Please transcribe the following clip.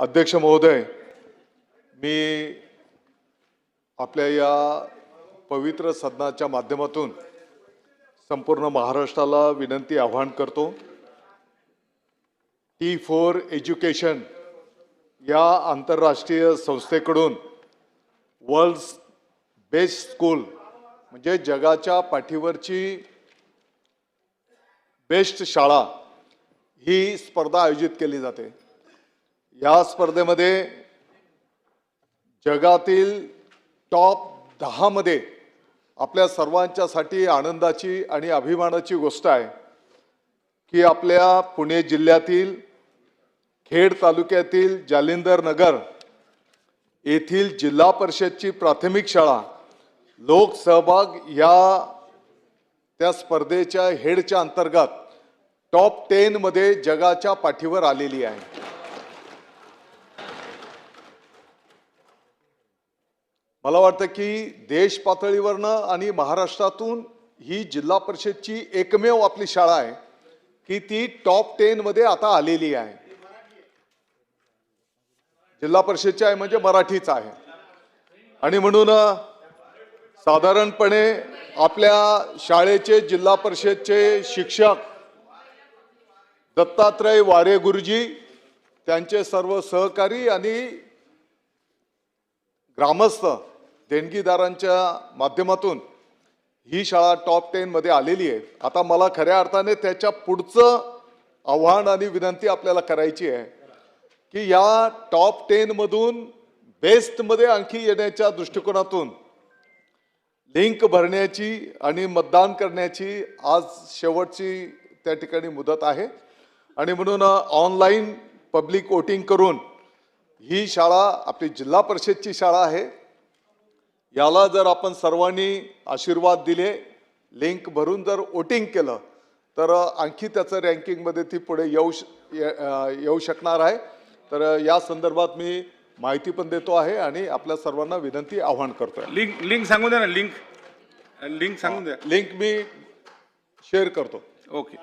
अध्यक्ष महोदय मी आपल्या या पवित्र सदनाच्या माध्यमातून संपूर्ण महाराष्ट्राला विनंती आव्हान करतो टी फोर एज्युकेशन या आंतरराष्ट्रीय संस्थेकडून वर्ल्ड बेस्ट स्कूल म्हणजे जगाच्या पाठीवरची बेस्ट शाळा ही स्पर्धा आयोजित केली जाते. या स्पर्धेमध्ये जगातील टॉप दहामध्ये आपल्या सर्वांच्यासाठी आनंदाची आणि अभिमानाची गोष्ट आहे की आपल्या पुणे जिल्ह्यातील खेड तालुक्यातील जालिंदर नगर येथील जिल्हा परिषदची प्राथमिक शाळा लोकसहभाग या त्या स्पर्धेच्या हेडच्या अंतर्गत टॉप टेनमध्ये जगाच्या पाठीवर आलेली आहे. मला वाटतं की देश पातळीवरनं आणि महाराष्ट्रातून ही जिल्हा परिषदची एकमेव आपली शाळा आहे की ती टॉप टेनमध्ये आता आलेली आहे. जिल्हा परिषदची आहे म्हणजे मराठीच आहे. आणि म्हणून साधारणपणे आपल्या शाळेचे जिल्हा परिषदचे शिक्षक दत्तात्रय वारे गुरुजी त्यांचे सर्व सहकारी आणि ग्रामस्थ देणगीदारांच्या माध्यमातून ही शाळा टॉप टेनमध्ये आलेली आहे. आता मला खऱ्या अर्थाने त्याच्या पुढचं आव्हान आणि विनंती आपल्याला करायची आहे की या टॉप टेनमधून बेस्टमध्ये आणखी येण्याच्या दृष्टिकोनातून लिंक भरण्याची आणि मतदान करण्याची आज शेवटची त्या ठिकाणी मुदत आहे. आणि म्हणून ऑनलाईन पब्लिक वोटिंग करून ही शाळा आपली जिल्हा परिषदची शाळा आहे. याला जर आपण सर्वांनी आशीर्वाद दिले लिंक भरून जर वोटिंग केलं तर आणखी त्याचं रँकिंगमध्ये ती पुढे येऊ श येऊ शकणार आहे. तर या संदर्भात मी माहिती पण देतो आहे आणि आपल्या सर्वांना विनंती आव्हान करतोय. लिंक लिंक सांगून द्या ना लिंक लिंक सांगून द्या. लिंक मी शेअर करतो. ओके